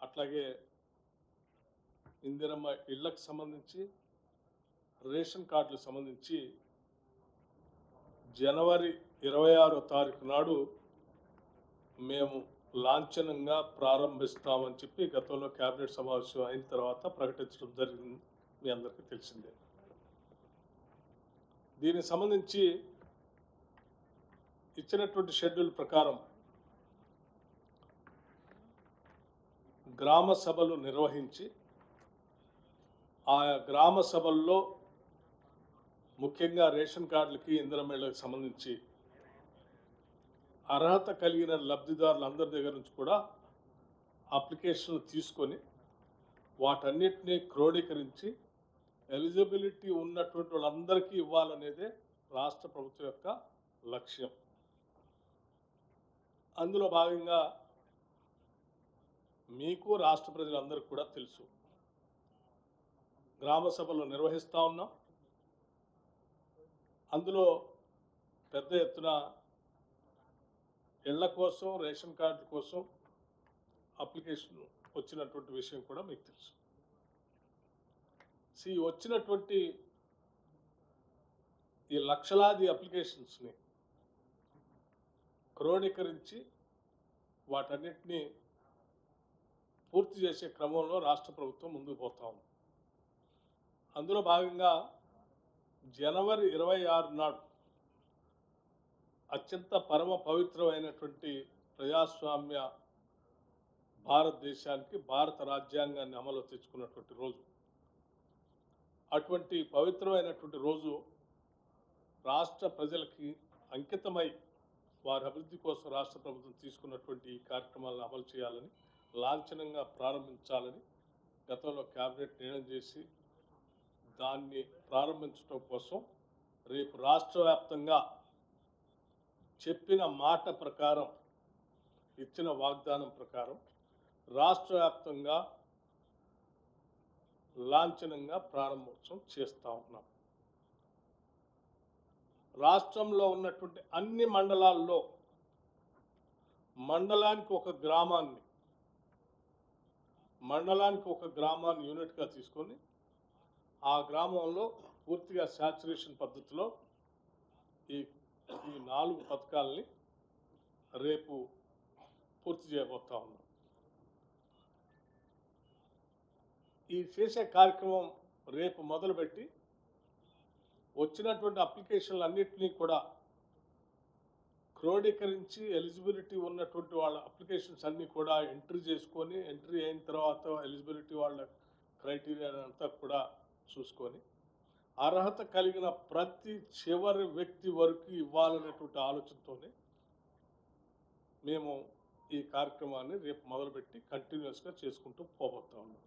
అట్లాగే ఇందిరమ్మ ఇళ్ళకు సంబంధించి రేషన్ కార్డులకు సంబంధించి జనవరి ఇరవై ఆరో తారీఖు నాడు మేము లాంఛనంగా ప్రారంభిస్తామని చెప్పి గతంలో కేబినెట్ సమావేశం అయిన తర్వాత ప్రకటించడం జరిగింది. మీ అందరికీ తెలిసిందే. దీనికి సంబంధించి ఇచ్చినటువంటి షెడ్యూల్ ప్రకారం గ్రామ సభలు నిర్వహించి ఆ గ్రామ సభల్లో ముఖ్యంగా రేషన్ కార్డులకి ఇంధనమేళకు సంబంధించి అర్హత కలిగిన లబ్ధిదారులందరి దగ్గర నుంచి కూడా అప్లికేషన్లు తీసుకొని వాటన్నిటినీ క్రోడీకరించి ఎలిజిబిలిటీ ఉన్నటువంటి వాళ్ళందరికీ ఇవ్వాలనేదే రాష్ట్ర ప్రభుత్వం యొక్క లక్ష్యం. అందులో భాగంగా మీకు రాష్ట్ర ప్రజలందరికీ కూడా తెలుసు. గ్రామ సభలు నిర్వహిస్తూ ఉన్నాం. అందులో పెద్ద ఎత్తున ఇళ్ళ కోసం రేషన్ కార్డు కోసం అప్లికేషన్ వచ్చినటువంటి విషయం కూడా మీకు తెలుసు. సి వచ్చినటువంటి ఈ లక్షలాది అప్లికేషన్స్ని క్రోడీకరించి వాటన్నిటినీ పూర్తి చేసే క్రమంలో రాష్ట్ర ప్రభుత్వం ముందుకు పోతా ఉంది. అందులో భాగంగా జనవరి ఇరవై ఆరు నాడు అత్యంత పరమ పవిత్రమైనటువంటి ప్రజాస్వామ్య భారతదేశానికి భారత రాజ్యాంగాన్ని అమలు తెచ్చుకున్నటువంటి రోజు. అటువంటి పవిత్రమైనటువంటి రోజు రాష్ట్ర ప్రజలకి అంకితమై వారి అభివృద్ధి కోసం రాష్ట్ర ప్రభుత్వం తీసుకున్నటువంటి ఈ కార్యక్రమాలను అమలు చేయాలని లాంఛనంగా ప్రారంభించాలని గతంలో కేబినెట్ నిర్ణయం చేసి దాన్ని ప్రారంభించడం కోసం రేపు రాష్ట్ర వ్యాప్తంగా చెప్పిన మాట ప్రకారం ఇచ్చిన వాగ్దానం ప్రకారం రాష్ట్ర వ్యాప్తంగా లాంఛనంగా ప్రారంభోత్సవం చేస్తూ ఉన్నాం. రాష్ట్రంలో ఉన్నటువంటి అన్ని మండలాల్లో మండలానికి ఒక గ్రామాన్ని మండలానికి ఒక గ్రామాన్ని యూనిట్గా తీసుకొని ఆ గ్రామంలో పూర్తిగా శాచురేషన్ పద్ధతిలో ఈ ఈ నాలుగు పథకాలని రేపు పూర్తి చేయబోతా ఉన్నాం. ఈ చేసే కార్యక్రమం రేపు మొదలుపెట్టి వచ్చినటువంటి అప్లికేషన్లు అన్నింటినీ కూడా క్రోడీకరించి ఎలిజిబిలిటీ ఉన్నటువంటి వాళ్ళ అప్లికేషన్స్ అన్నీ కూడా ఎంట్రీ చేసుకొని ఎంట్రీ అయిన తర్వాత ఎలిజిబిలిటీ వాళ్ళ క్రైటీరియా అంతా కూడా చూసుకొని అర్హత కలిగిన ప్రతి చివరి వ్యక్తి వరకు ఇవ్వాలనేటువంటి ఆలోచనతోనే మేము ఈ కార్యక్రమాన్ని రేపు మొదలుపెట్టి కంటిన్యూస్గా చేసుకుంటూ పోబోతా ఉన్నాం.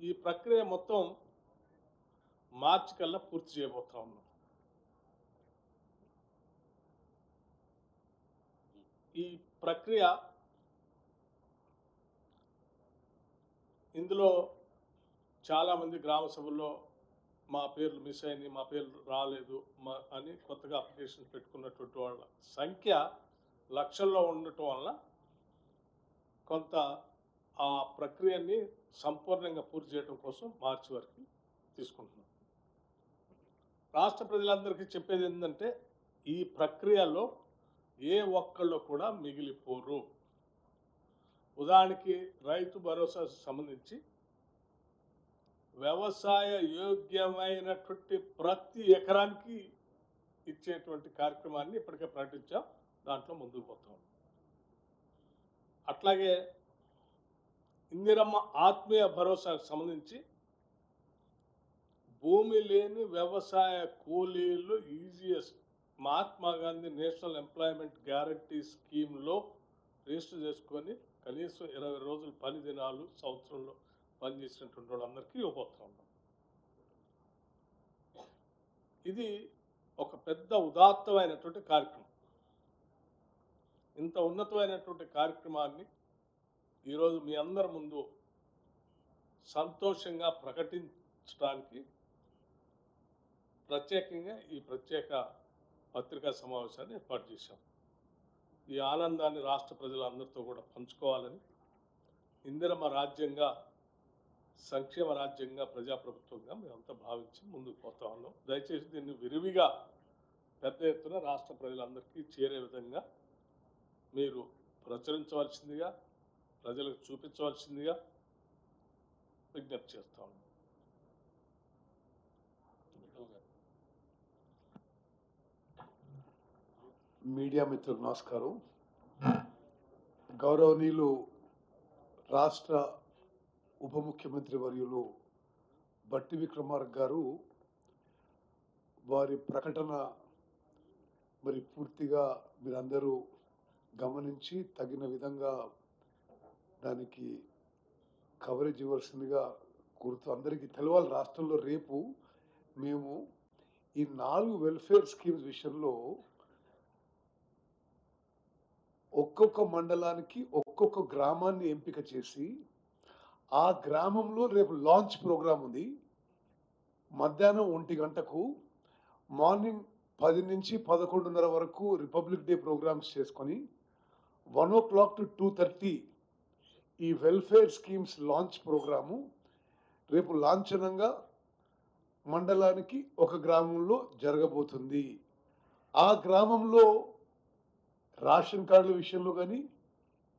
ఈ ప్రక్రియ మొత్తం మార్చి కల్లా పూర్తి చేయబోతా ఉన్నాం. ఈ ప్రక్రియ ఇందులో చాలామంది గ్రామ సభల్లో మా పేర్లు మిస్ అయింది మా పేర్లు రాలేదు మా అని కొత్తగా అప్లికేషన్ పెట్టుకున్నటువంటి వాళ్ళ సంఖ్య లక్షల్లో ఉండటం వల్ల కొంత ఆ ప్రక్రియని సంపూర్ణంగా పూర్తి చేయడం కోసం మార్చి వరకు తీసుకుంటున్నాం. రాష్ట్ర ప్రజలందరికీ చెప్పేది ఏంటంటే ఈ ప్రక్రియలో ఏ ఒక్కళ్ళు కూడా మిగిలిపోరు. ఉదాహరణకి రైతు భరోసా సంబంధించి వ్యవసాయ యోగ్యమైనటువంటి ప్రతి ఎకరానికి ఇచ్చేటువంటి కార్యక్రమాన్ని ఇప్పటికే ప్రకటించాం. దాంట్లో ముందుకు పోతాం. అట్లాగే ఇందిరమ్మ ఆత్మీయ భరోసాకు సంబంధించి భూమి లేని వ్యవసాయ కూలీలు ఈజీఎస్ట్ Mahatma Gandhi national employment guarantee స్కీమ్లో రిజిస్టర్ చేసుకొని కనీసం ఇరవై రోజులు పని దినాలు సంవత్సరంలో పనిచేసినటువంటి వాళ్ళందరికీ ఇవ్వబోతా ఉన్నాం. ఇది ఒక పెద్ద ఉదాత్తమైనటువంటి కార్యక్రమం. ఇంత ఉన్నతమైనటువంటి కార్యక్రమాన్ని ఈరోజు మీ అందరి ముందు సంతోషంగా ప్రకటించడానికి ప్రత్యేకంగా ఈ ప్రత్యేక పత్రికా సమావేశాన్ని ఏర్పాటు చేశాం. ఈ ఆనందాన్ని రాష్ట్ర ప్రజలందరితో కూడా పంచుకోవాలని ఇందిరమ రాజ్యంగా సంక్షేమ రాజ్యంగా ప్రజాప్రభుత్వంగా మేమంతా భావించి ముందుకు పోతా ఉన్నాం. దయచేసి దీన్ని విరివిగా పెద్ద ఎత్తున రాష్ట్ర ప్రజలందరికీ చేరే విధంగా మీరు ప్రచురించవలసిందిగా ప్రజలకు చూపించవలసిందిగా విజ్ఞప్తి చేస్తా ఉన్నాం. మీడియా మిత్రులు నమస్కారం. గౌరవనీయులు రాష్ట్ర ఉప ముఖ్యమంత్రి వర్యులు బట్టి విక్రమార్క గారు వారి ప్రకటన మరి పూర్తిగా మీరందరూ గమనించి తగిన విధంగా దానికి కవరేజ్ ఇవ్వాల్సిందిగా కోరుతూ అందరికీ తెలవాలి. రాష్ట్రంలో రేపు మేము ఈ నాలుగు వెల్ఫేర్ స్కీమ్స్ విషయంలో ఒక్కొక్క మండలానికి ఒక్కొక్క గ్రామాన్ని ఎంపిక చేసి ఆ గ్రామంలో రేపు లాంచ్ ప్రోగ్రాం ఉంది. మధ్యాహ్నం ఒంటి గంటకు మార్నింగ్ పది నుంచి పదకొండున్నర వరకు రిపబ్లిక్ డే ప్రోగ్రామ్స్ చేసుకొని one o'clock to two thirty ఈ వెల్ఫేర్ స్కీమ్స్ లాంచ్ ప్రోగ్రాము రేపు లాంఛనంగా మండలానికి ఒక గ్రామంలో జరగబోతుంది. ఆ గ్రామంలో రేషన్ కార్డుల విషయంలో కానీ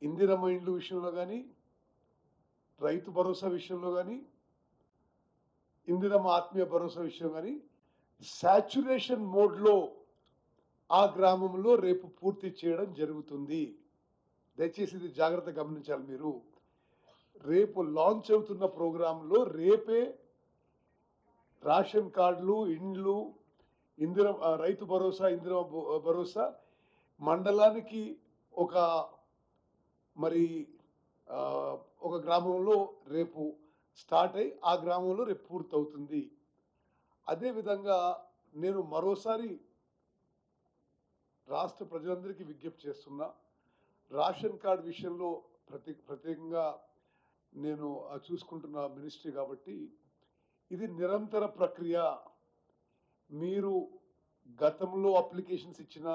ఇందిరమ్మ ఇండ్ల విషయంలో కానీ రైతు భరోసా విషయంలో కానీ ఇందిరమ్మ ఆత్మీయ భరోసా విషయం కానీ సాచురేషన్ మోడ్లో ఆ గ్రామంలో రేపు పూర్తి చేయడం జరుగుతుంది. దయచేసి ఇది జాగ్రత్త గమనించాలి మీరు. రేపు లాంచ్ అవుతున్న ప్రోగ్రాంలో రేపే రేషన్ కార్డులు ఇండ్లు ఇందిర రైతు భరోసా ఇందిర భరోసా మండలానికి ఒక మరి ఒక గ్రామంలో రేపు స్టార్ట్ అయి ఆ గ్రామంలో రేపు పూర్తవుతుంది. అదేవిధంగా నేను మరోసారి రాష్ట్ర ప్రజలందరికీ విజ్ఞప్తి చేస్తున్నా రేషన్ కార్డు విషయంలో ప్రతి ప్రత్యేకంగా నేను చూసుకుంటున్న మినిస్ట్రీ కాబట్టి ఇది నిరంతర ప్రక్రియ. మీరు గతంలో అప్లికేషన్స్ ఇచ్చినా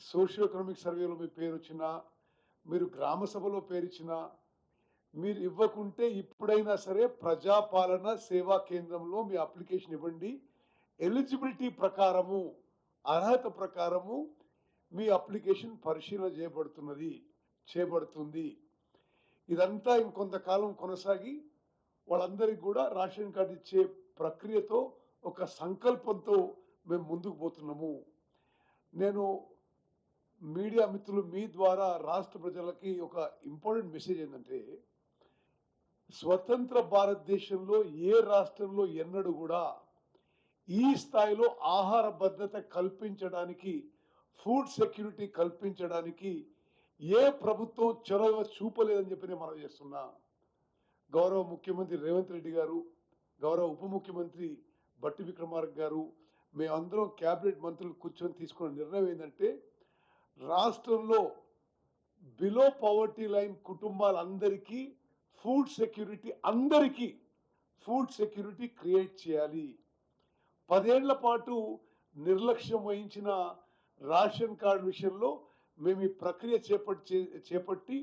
సోషియో ఎకనామిక్ సర్వేలో మీ పేరు వచ్చినా మీరు గ్రామ సభలో పేరు మీరు ఇవ్వకుంటే ఇప్పుడైనా సరే ప్రజాపాలన సేవా కేంద్రంలో మీ అప్లికేషన్ ఇవ్వండి. ఎలిజిబిలిటీ ప్రకారము అర్హత ప్రకారము మీ అప్లికేషన్ పరిశీలన చేయబడుతున్నది చేయబడుతుంది. ఇదంతా ఇంకొంతకాలం కొనసాగి వాళ్ళందరికీ కూడా రేషన్ కార్డు ఇచ్చే ప్రక్రియతో ఒక సంకల్పంతో మేము ముందుకు పోతున్నాము. నేను మీడియా మిత్రులు మీ ద్వారా రాష్ట్ర ప్రజలకి ఒక ఇంపార్టెంట్ మెసేజ్ ఏంటంటే స్వతంత్ర భారతదేశంలో ఏ రాష్ట్రంలో ఎన్నడూ కూడా ఈ స్థాయిలో ఆహార భద్రత కల్పించడానికి ఫుడ్ సెక్యూరిటీ కల్పించడానికి ఏ ప్రభుత్వం చొరవ చూపలేదని చెప్పి నేను మనం చేస్తున్నా. గౌరవ ముఖ్యమంత్రి రేవంత్ రెడ్డి గారు గౌరవ ఉప ముఖ్యమంత్రి బట్టి విక్రమార్క గారు మేమందరం క్యాబినెట్ మంత్రులు కూర్చొని తీసుకున్న నిర్ణయం ఏంటంటే రాష్ట్రంలో బిలో పవర్టీ లైన్ కుటుంబాలందరికీ ఫుడ్ సెక్యూరిటీ అందరికీ ఫుడ్ సెక్యూరిటీ క్రియేట్ చేయాలి. పదేళ్ళ పాటు నిర్లక్ష్యం వహించిన రేషన్ కార్డు విషయంలో మేము ఈ ప్రక్రియ చేపట్టి చేపట్టి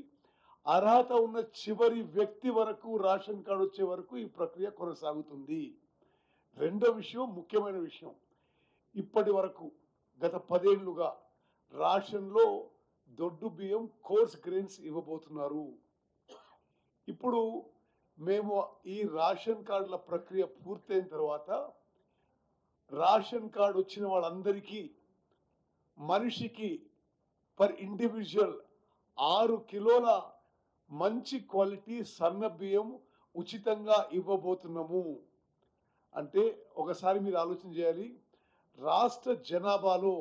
అర్హత ఉన్న చివరి వ్యక్తి వరకు రేషన్ కార్డు వచ్చే వరకు ఈ ప్రక్రియ కొనసాగుతుంది. రెండో విషయం ముఖ్యమైన విషయం. ఇప్పటి వరకు గత పదేళ్ళుగా రేషన్లో దొడ్డు బియ్యం కోర్స్ గ్రెయిన్స్ ఇవ్వబోతున్నారు. ఇప్పుడు మేము ఈ రేషన్ కార్డుల ప్రక్రియ పూర్తయిన తర్వాత రేషన్ కార్డు వచ్చిన వాళ్ళందరికీ మనిషికి పర్ ఇండివిజువల్ ఆరు కిలోల మంచి క్వాలిటీ సన్న బియ్యం ఉచితంగా ఇవ్వబోతున్నాము. అంటే ఒకసారి మీరు ఆలోచన చేయాలి. రాష్ట్ర జనాభాలో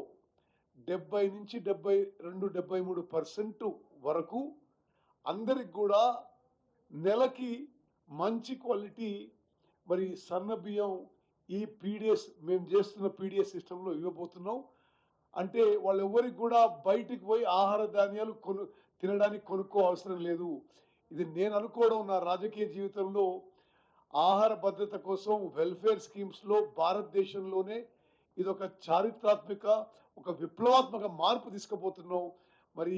డెబ్బై నుంచి డెబ్బై రెండు డెబ్బై మూడు పర్సెంట్ వరకు అందరికి కూడా నెలకి మంచి క్వాలిటీ మరి సన్న బియ్యం ఈ పీడిఎస్ మేము చేస్తున్న పీడిఎస్ సిస్టంలో ఇవ్వబోతున్నాం. అంటే వాళ్ళు ఎవరికి కూడా బయటికి పోయి ఆహార ధాన్యాలు కొను తినడానికి కొనుక్కో అవసరం లేదు. ఇది నేను అనుకోవడం నా రాజకీయ జీవితంలో ఆహార భద్రత కోసం వెల్ఫేర్ స్కీమ్స్లో భారతదేశంలోనే ఇది ఒక చారిత్రాత్మక ఒక విప్లవాత్మక మార్పు తీసుకుపోతున్నాం. మరి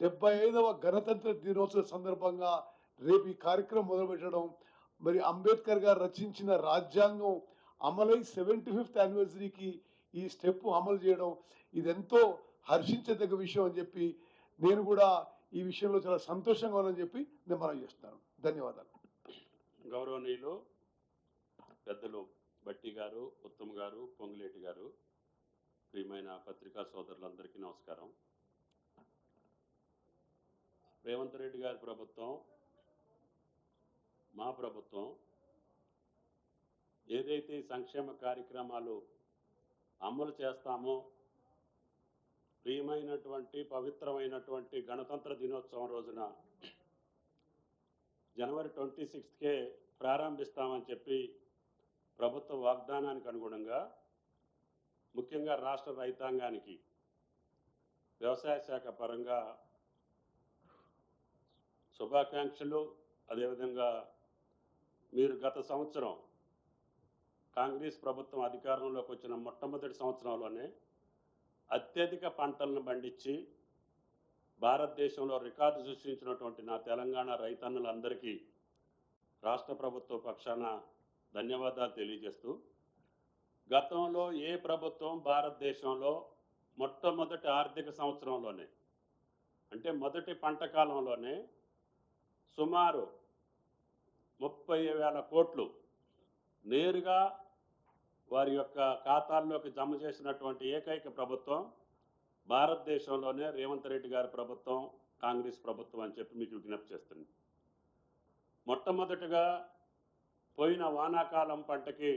డెబ్బై ఐదవ గణతంత్ర దినోత్సవ సందర్భంగా రేపు ఈ కార్యక్రమం మొదలుపెట్టడం మరి అంబేద్కర్ గారు రచించిన రాజ్యాంగం అమలై సెవెంటీ ఫిఫ్త్ యానివర్సరీకి ఈ స్టెప్ అమలు చేయడం ఇదెంతో హర్షించదగ్గ విషయం అని చెప్పి నేను కూడా ఈ విషయంలో చాలా సంతోషంగా ఉన్నానని చెప్పి నేను మనం ధన్యవాదాలు. గౌరవనీయులు పెద్దలు బట్టి గారు ఉత్తమ్ గారు పొంగులేటి గారు ప్రియమైన పత్రికా సోదరులందరికీ నమస్కారం. రేవంత్ రెడ్డి గారి ప్రభుత్వం మా ప్రభుత్వం ఏదైతే సంక్షేమ కార్యక్రమాలు అమలు చేస్తామో. ప్రియమైనటువంటి పవిత్రమైనటువంటి గణతంత్ర దినోత్సవం రోజున జనవరి ట్వంటీ సిక్స్త్కే ప్రారంభిస్తామని చెప్పి ప్రభుత్వ వాగ్దానానికి అనుగుణంగా ముఖ్యంగా రాష్ట్ర రైతాంగానికి వ్యవసాయ శాఖ పరంగా శుభాకాంక్షలు. అదేవిధంగా మీరు గత సంవత్సరం కాంగ్రెస్ ప్రభుత్వం అధికారంలోకి వచ్చిన మొట్టమొదటి సంవత్సరంలోనే అత్యధిక పంటలను పండించి భారతదేశంలో రికార్డు సృష్టించినటువంటి నా తెలంగాణ రైతన్నులందరికీ రాష్ట్ర ప్రభుత్వ పక్షాన ధన్యవాదాలు తెలియజేస్తూ గతంలో ఏ ప్రభుత్వం భారతదేశంలో మొట్టమొదటి ఆర్థిక సంవత్సరంలోనే అంటే మొదటి పంట కాలంలోనే సుమారు ముప్పై వేల కోట్లు నేరుగా వారి యొక్క ఖాతాల్లోకి జమ చేసినటువంటి ఏకైక ప్రభుత్వం భారతదేశంలోనే రేవంత్ రెడ్డి గారి ప్రభుత్వం కాంగ్రెస్ ప్రభుత్వం అని చెప్పి మీకు విజ్ఞప్తి చేస్తుంది. మొట్టమొదటిగా పోయిన వానాకాలం పంటకి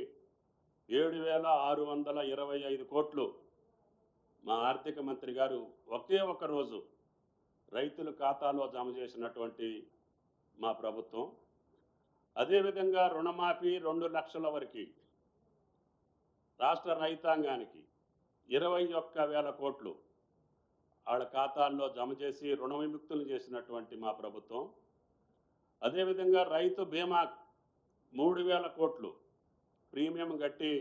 ఏడు వేల ఆరు వందల ఇరవై ఐదు కోట్లు మా ఆర్థిక మంత్రి గారు ఒకే ఒక రోజు రైతుల ఖాతాలో జమ చేసినటువంటి మా ప్రభుత్వం. అదేవిధంగా రుణమాఫీ రెండు లక్షల వరకు రాష్ట్ర రైతాంగానికి ఇరవై ఒక్క వేల కోట్లు వాళ్ళ ఖాతాల్లో జమ చేసి రుణ విముక్తులు చేసినటువంటి మా ప్రభుత్వం. అదేవిధంగా రైతు బీమా మూడు వేల కోట్లు ప్రీమియం కట్టి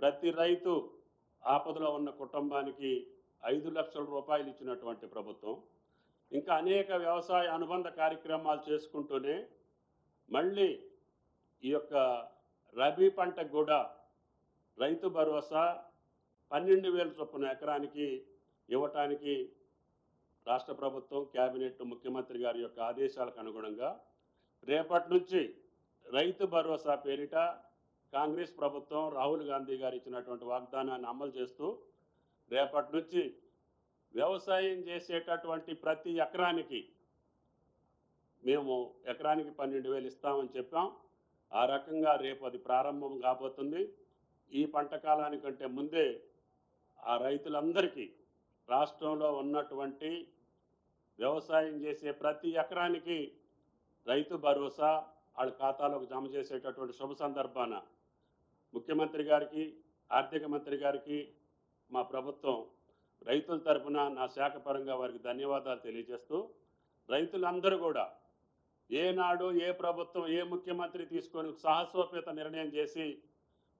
ప్రతి రైతు ఆపదలో ఉన్న కుటుంబానికి ఐదు లక్షల రూపాయలు ఇచ్చినటువంటి ప్రభుత్వం. ఇంకా అనేక వ్యవసాయ అనుబంధ కార్యక్రమాలు చేసుకుంటూనే మళ్ళీ ఈ యొక్క రబీ పంటకు కూడా రైతు భరోసా పన్నెండు వేల చొప్పున ఎకరానికి ఇవ్వటానికి రాష్ట్ర ప్రభుత్వం కేబినెట్ ముఖ్యమంత్రి గారి యొక్క ఆదేశాలకు అనుగుణంగా రేపటి నుంచి రైతు భరోసా పేరిట కాంగ్రెస్ ప్రభుత్వం రాహుల్ గాంధీ గారు ఇచ్చినటువంటి వాగ్దానాన్ని అమలు చేస్తూ రేపటి నుంచి వ్యవసాయం చేసేటటువంటి ప్రతి ఎకరానికి మేము ఎకరానికి పన్నెండు వేలు ఇస్తామని చెప్పాం. ఆ రకంగా రేపు అది ప్రారంభం కాబోతుంది. ఈ పంట కాలానికంటే ముందే ఆ రైతులందరికీ రాష్ట్రంలో ఉన్నటువంటి వ్యవసాయం చేసే ప్రతి ఎకరానికి రైతు భరోసా వాళ్ళ ఖాతాలోకి జమ చేసేటటువంటి శుభ సందర్భాన ముఖ్యమంత్రి గారికి ఆర్థిక మంత్రి గారికి మా ప్రభుత్వం రైతుల తరఫున నా శాఖ పరంగా వారికి ధన్యవాదాలు తెలియజేస్తూ రైతులందరూ కూడా ఏనాడు ఏ ప్రభుత్వం ఏ ముఖ్యమంత్రి తీసుకొని సాహసోపేత నిర్ణయం చేసి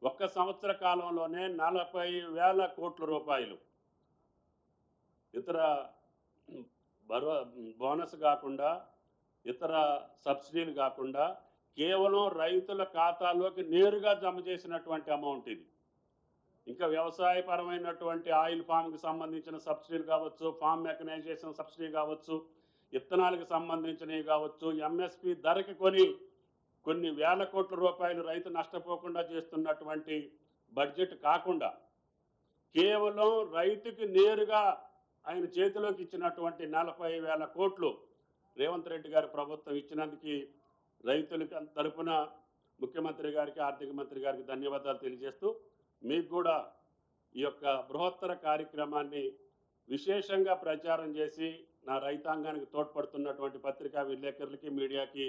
ఒక్క సంవత్సర కాలంలోనే నలభై వేల కోట్ల రూపాయలు. ఇతర బరో బోనస్ కాకుండా ఇతర సబ్సిడీలు కాకుండా కేవలం రైతుల ఖాతాలోకి నేరుగా జమ చేసినటువంటి అమౌంట్ ఇది. ఇంకా వ్యవసాయపరమైనటువంటి ఆయిల్ ఫామ్కి సంబంధించిన సబ్సిడీలు కావచ్చు ఫామ్ మెకనైజేషన్ సబ్సిడీ కావచ్చు విత్తనాలకు సంబంధించినవి కావచ్చు ఎంఎస్పి ధరకి కొని కొన్ని వేల కోట్ల రూపాయలు రైతు నష్టపోకుండా చేస్తున్నటువంటి బడ్జెట్ కాకుండా కేవలం రైతుకి నేరుగా ఆయన చేతిలోకి ఇచ్చినటువంటి నలభై వేల కోట్లు రేవంత్ రెడ్డి గారి ప్రభుత్వం ఇచ్చినందుకు రైతులకి తరపున ముఖ్యమంత్రి గారికి ఆర్థిక మంత్రి గారికి ధన్యవాదాలు తెలియజేస్తూ మీకు కూడా ఈ యొక్క బృహత్తర కార్యక్రమాన్ని విశేషంగా ప్రచారం చేసి నా రైతాంగానికి తోడ్పడుతున్నటువంటి పత్రికా విలేకరులకి మీడియాకి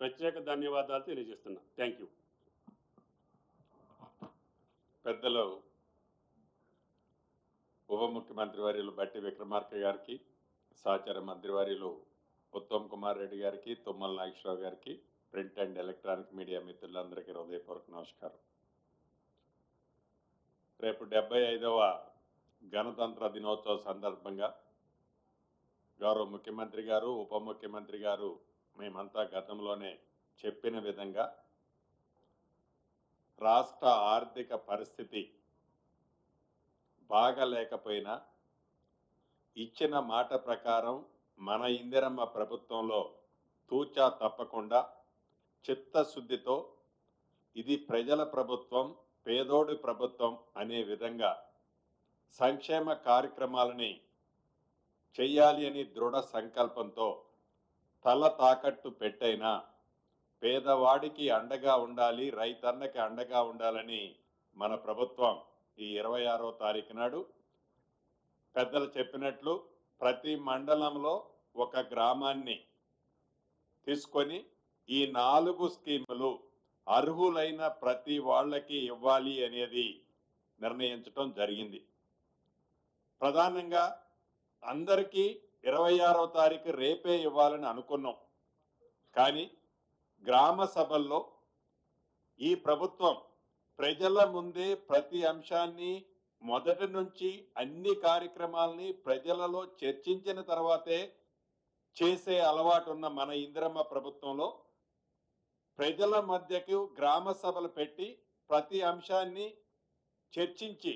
ప్రత్యేక ధన్యవాదాలు తెలియజేస్తున్నా. థ్యాంక్ యూ పెద్దలు ఉప ముఖ్యమంత్రి వర్యులు బట్టి విక్రమార్క గారికి సహచార మంత్రివర్యులు ఉత్తమ్ కుమార్ రెడ్డి గారికి తుమ్మల నాగేశ్వరరావు గారికి ప్రింట్ అండ్ ఎలక్ట్రానిక్ మీడియా మిత్రులందరికీ హృదయపూర్వక నమస్కారం. రేపు డెబ్బై ఐదవ గణతంత్ర దినోత్సవ సందర్భంగా గౌరవ ముఖ్యమంత్రి గారు ఉప ముఖ్యమంత్రి గారు మేమంతా గతంలోనే చెప్పిన విధంగా రాష్ట్ర ఆర్థిక పరిస్థితి బాగలేకపోయినా ఇచ్చిన మాట ప్రకారం మన ఇందిరమ్మ ప్రభుత్వంలో తూచా తప్పకుండా చిత్తశుద్ధితో ఇది ప్రజల ప్రభుత్వం పేదోడి ప్రభుత్వం అనే విధంగా సంక్షేమ కార్యక్రమాలని చెయ్యాలి అని దృఢ సంకల్పంతో తల తాకట్టు పెట్టైనా పేదవాడికి అండగా ఉండాలి రైతన్నకి అండగా ఉండాలని మన ప్రభుత్వం ఈ ఇరవై ఆరో తారీఖు నాడు పెద్దలు చెప్పినట్లు ప్రతి మండలంలో ఒక గ్రామాన్ని తీసుకొని ఈ నాలుగు స్కీములు అర్హులైన ప్రతి వాళ్ళకి ఇవ్వాలి అనేది నిర్ణయించటం జరిగింది. ప్రధానంగా అందరికీ ఇరవై ఆరో తారీఖు రేపే ఇవ్వాలని అనుకున్నాం. కానీ గ్రామ సభల్లో ఈ ప్రభుత్వం ప్రజల ముందే ప్రతి అంశాన్ని మొదటి నుంచి అన్ని కార్యక్రమాల్ని ప్రజలలో చర్చించిన తర్వాతే చేసే అలవాటు ఉన్న మన ఇందిరమ్మ ప్రభుత్వంలో ప్రజల మధ్యకు గ్రామ సభలు పెట్టి ప్రతి అంశాన్ని చర్చించి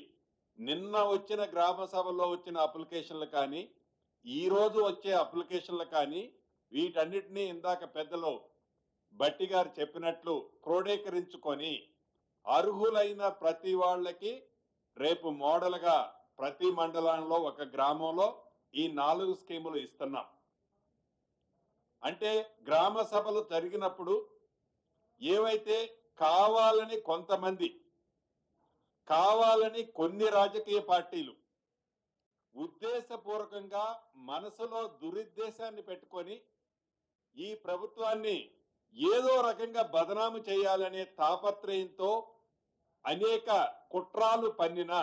నిన్న వచ్చిన గ్రామ సభలో వచ్చిన అప్లికేషన్లు కానీ ఈరోజు వచ్చే అప్లికేషన్లు కానీ వీటన్నిటినీ ఇందాక పెద్దలు బట్టి గారు చెప్పినట్లు క్రోడీకరించుకొని అర్హులైన ప్రతి వాళ్ళకి రేపు మోడల్గా ప్రతి మండలంలో ఒక గ్రామంలో ఈ నాలుగు స్కీములు ఇస్తున్నాం. అంటే గ్రామ సభలు జరిగినప్పుడు ఏవైతే కావాలని కొంతమంది కావాలని కొన్ని రాజకీయ పార్టీలు ఉద్దేశపూర్వకంగా మనసులో దురుద్దేశాన్ని పెట్టుకొని ఈ ప్రభుత్వాన్ని ఏదో రకంగా బదనాము చేయాలనే తాపత్రయంతో అనేక కుట్రాలు పన్నిన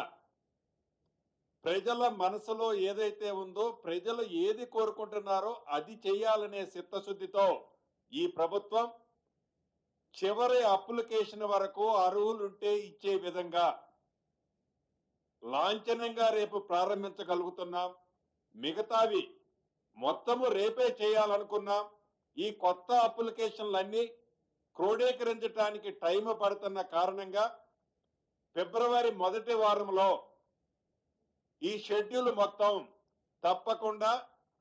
ప్రజల మనసులో ఏదైతే ఉందో ప్రజలు ఏది కోరుకుంటున్నారో అది చేయాలనే చిత్తశుద్ధితో ఈ ప్రభుత్వం చివరి అప్లికేషన్ వరకు అర్హులుంటే ఇచ్చే విధంగా లాంఛనంగా రేపు ప్రారంభించగలుగుతున్నాం. మిగతావి మొత్తము రేపే చేయాలనుకున్నాం. ఈ కొత్త అప్లికేషన్లన్నీ క్రోడీకరించడానికి టైం పడుతున్న కారణంగా ఫిబ్రవరి మొదటి వారంలో ఈ షెడ్యూల్ మొత్తం తప్పకుండా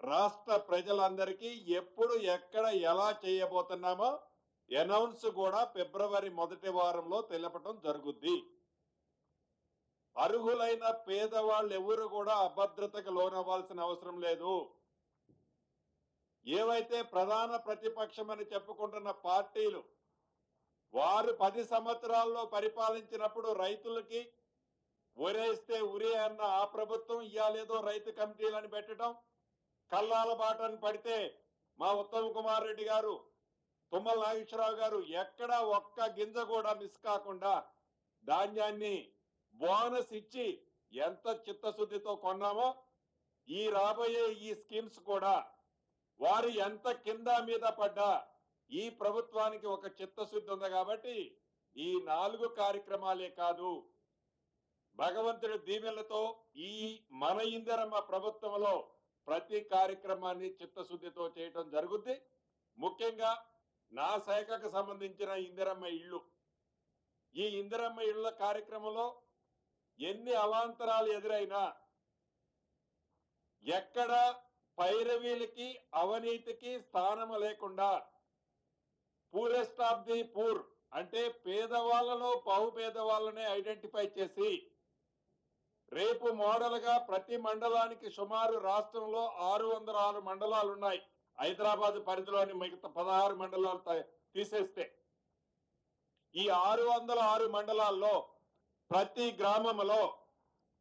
రాష్ట్ర ప్రజలందరికీ ఎప్పుడు ఎక్కడ ఎలా చేయబోతున్నామో అనౌన్స్ కూడా ఫిబ్రవరి మొదటి వారంలో తెలపటం జరుగుద్ది. అర్హులైన పేదవాళ్ళు ఎవరు కూడా అభద్రతకు లోనవ్వాల్సిన అవసరం లేదు. ఏవైతే ప్రధాన ప్రతిపక్షం అని చెప్పుకుంటున్న పార్టీలు వారు పది సంవత్సరాల్లో పరిపాలించినప్పుడు రైతులకి ఉరేస్తే ఉరే అన్న ఆ ప్రభుత్వం ఇయ్యాలేదో రైతు కమిటీలను పెట్టడం కల్లాల బాటను పడితే మా ఉత్తమ్ కుమార్ రెడ్డి గారు తుమ్మల నాగేశ్వరరావు గారు ఎక్కడ ఒక్క గింజ కూడా మిస్ కాకుండా ధాన్యాన్ని బోనస్ ఇచ్చి ఎంత చిత్తశుద్ధితో కొన్నామో ఈ రాబోయే ఈ స్కీమ్స్ కూడా వారు ఎంత కింద మీద పడ్డా ఈ ప్రభుత్వానికి ఒక చిత్తశుద్ధి ఉంది కాబట్టి ఈ నాలుగు కార్యక్రమాలే కాదు. భగవంతుడి దీవెనలతో ఈ మన ఇందిరమ్మ ప్రభుత్వంలో ప్రతి కార్యక్రమాన్ని చిత్తశుద్ధితో చేయటం జరుగుద్ది. ముఖ్యంగా నా శాఖకు సంబంధించిన ఇందిరమ్మ ఇళ్ళు. ఈ ఇందిరమ్మ ఇళ్ళ కార్యక్రమంలో ఎన్ని అవాంతరాలు ఎదురైనా ఎక్కడ పైరవీలకి అవినీతికి స్థానం లేకుండా పూరెస్ట్ ఆఫ్ ది పూర్ అంటే పేదవాళ్ళలో పావు పేదవాళ్ళనే ఐడెంటిఫై చేసి రేపు మోడల్గా ప్రతి మండలానికి సుమారు రాష్ట్రంలో ఆరు వందల ఆరు మండలాలు ఉన్నాయి. హైదరాబాద్ పరిధిలోని మిగతా పదహారు మండలాలు తీసేస్తే ఈ ఆరు వందల ఆరు మండలాల్లో ప్రతి గ్రామంలో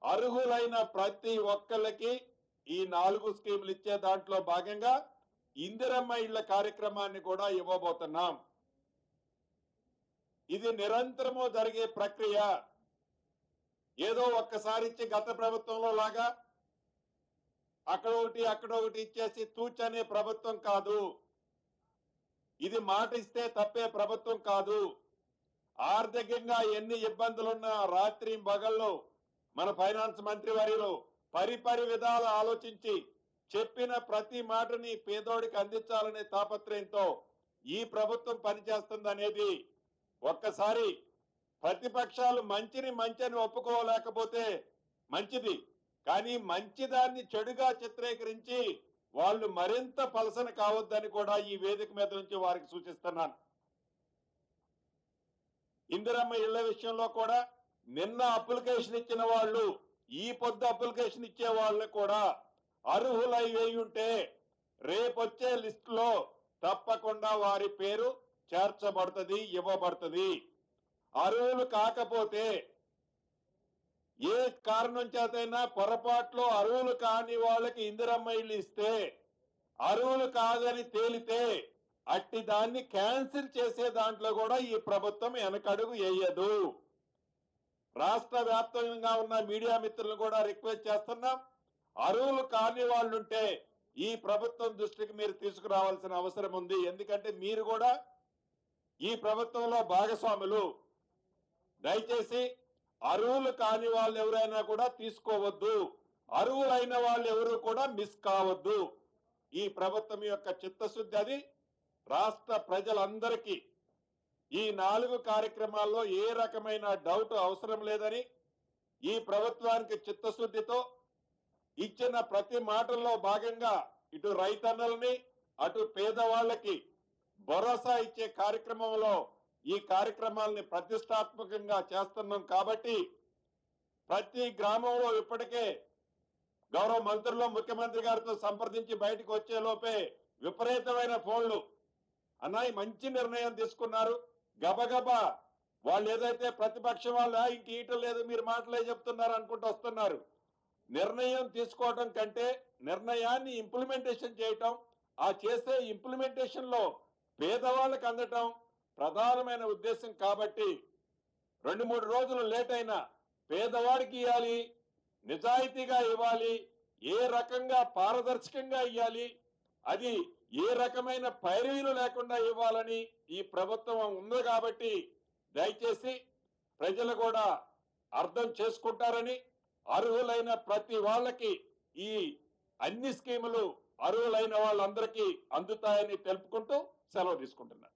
అర్హులైన ప్రతి ఒక్కళ్ళకి ఈ నాలుగు స్కీములు ఇచ్చే దాంట్లో భాగంగా ఇందిరమ్మ ఇళ్ళ కార్యక్రమాన్ని కూడా ఇవ్వబోతున్నాం. ఇది నిరంతరము జరిగే ప్రక్రియ. ఏదో ఒక్కసారి ఇచ్చి గత ప్రభుత్వంలో లాగా అక్కడ ఒకటి అక్కడ ఒకటి ఇచ్చేసి తూచనే ప్రభుత్వం కాదు. ఇది మాట ఇస్తే తప్పే ప్రభుత్వం కాదు. ఆర్థికంగా ఎన్ని ఇబ్బందులున్నా రాత్రి బగల్లో మన ఫైనాన్స్ మంత్రి వారిలో పరిపరి విధాలు ఆలోచించి చెప్పిన ప్రతి మాటని పేదోడికి అందించాలనే తాపత్రయంతో ఈ ప్రభుత్వం పనిచేస్తుంది అనేది ఒక్కసారి ప్రతిపక్షాలు మంచిని మంచిని ఒప్పుకోలేకపోతే మంచిది. కానీ మంచిదాన్ని చెడుగా చిత్రీకరించి వాళ్ళు మరింత పలసన కావద్దని కూడా ఈ వేదిక మీద నుంచి వారికి సూచిస్తున్నాను. ఇందిరమ్మ ఇళ్ళ విషయంలో కూడా నిన్న అప్లికేషన్ ఇచ్చిన వాళ్ళు ఈ పొద్దు అప్లికేషన్ ఇచ్చే వాళ్ళు కూడా అర్హులై ఉంటే రేపొచ్చే లిస్ట్లో తప్పకుండా వారి పేరు చేర్చబడుతుంది ఇవ్వబడుతుంది. అర్హులు కాకపోతే ఏ కారణం చేతైనా పొరపాట్లో అరువులు కాని వాళ్ళకి ఇందిరమ్మ ఇల్లు ఇస్తే అరువులు కాదని తేలితే అట్టి దాన్ని క్యాన్సిల్ చేసే దాంట్లో కూడా ఈ ప్రభుత్వం వెనకడుగు వేయదు. రాష్ట్ర వ్యాప్తంగా ఉన్న మీడియా మిత్రులను కూడా రిక్వెస్ట్ చేస్తున్నాం. అరువులు కాని వాళ్ళుంటే ఈ ప్రభుత్వం దృష్టికి మీరు తీసుకురావాల్సిన అవసరం ఉంది. ఎందుకంటే మీరు కూడా ఈ ప్రభుత్వంలో భాగస్వాములు. దయచేసి అరువులు కాని వాళ్ళు ఎవరైనా కూడా తీసుకోవద్దు. అరువులైన వాళ్ళు ఎవరు కూడా మిస్ కావద్దు. ఈ ప్రభుత్వం యొక్క చిత్తశుద్ధి అది. రాష్ట్ర ప్రజలందరికీ ఈ నాలుగు కార్యక్రమాల్లో ఏ రకమైన డౌట్ అవసరం లేదని ఈ ప్రభుత్వానికి చిత్తశుద్ధితో ఇచ్చిన ప్రతి మాటల్లో భాగంగా ఇటు రైతన్నల్ని అటు పేదవాళ్ళకి భరోసా ఇచ్చే కార్యక్రమంలో ఈ కార్యక్రమాల్ని ప్రతిష్టాత్మకంగా చేస్తున్నాం కాబట్టి ప్రతి గ్రామంలో ఇప్పటికే గౌరవ మంత్రులు ముఖ్యమంత్రి గారితో సంప్రదించి బయటకు వచ్చే లోపే విపరీతమైన ఫోన్లు అన్నాయి మంచి నిర్ణయం తీసుకున్నారు. గబగబా వాళ్ళు ఏదైతే ప్రతిపక్షం వాళ్ళ ఇంక ఈటం లేదు మీరు మాటలే చెప్తున్నారు అనుకుంటూ వస్తున్నారు. నిర్ణయం తీసుకోవటం కంటే నిర్ణయాన్ని ఇంప్లిమెంటేషన్ చేయటం ఆ చేసే ఇంప్లిమెంటేషన్లో పేదవాళ్ళకి అందటం ప్రధానమైన ఉద్దేశం కాబట్టి రెండు మూడు రోజులు లేట్ అయినా పేదవాడికి ఇవ్వాలి నిజాయితీగా ఇవ్వాలి ఏ రకంగా పారదర్శకంగా ఇవ్వాలి అది ఏ రకమైన పైరీలు లేకుండా ఇవ్వాలని ఈ ప్రభుత్వం ఉంది కాబట్టి దయచేసి ప్రజలు కూడా అర్థం చేసుకుంటారని అర్హులైన ప్రతి వాళ్ళకి ఈ అన్ని స్కీములు అర్హులైన వాళ్ళందరికీ అందుతాయని తెలుపుకుంటూ సెలవు తీసుకుంటున్నారు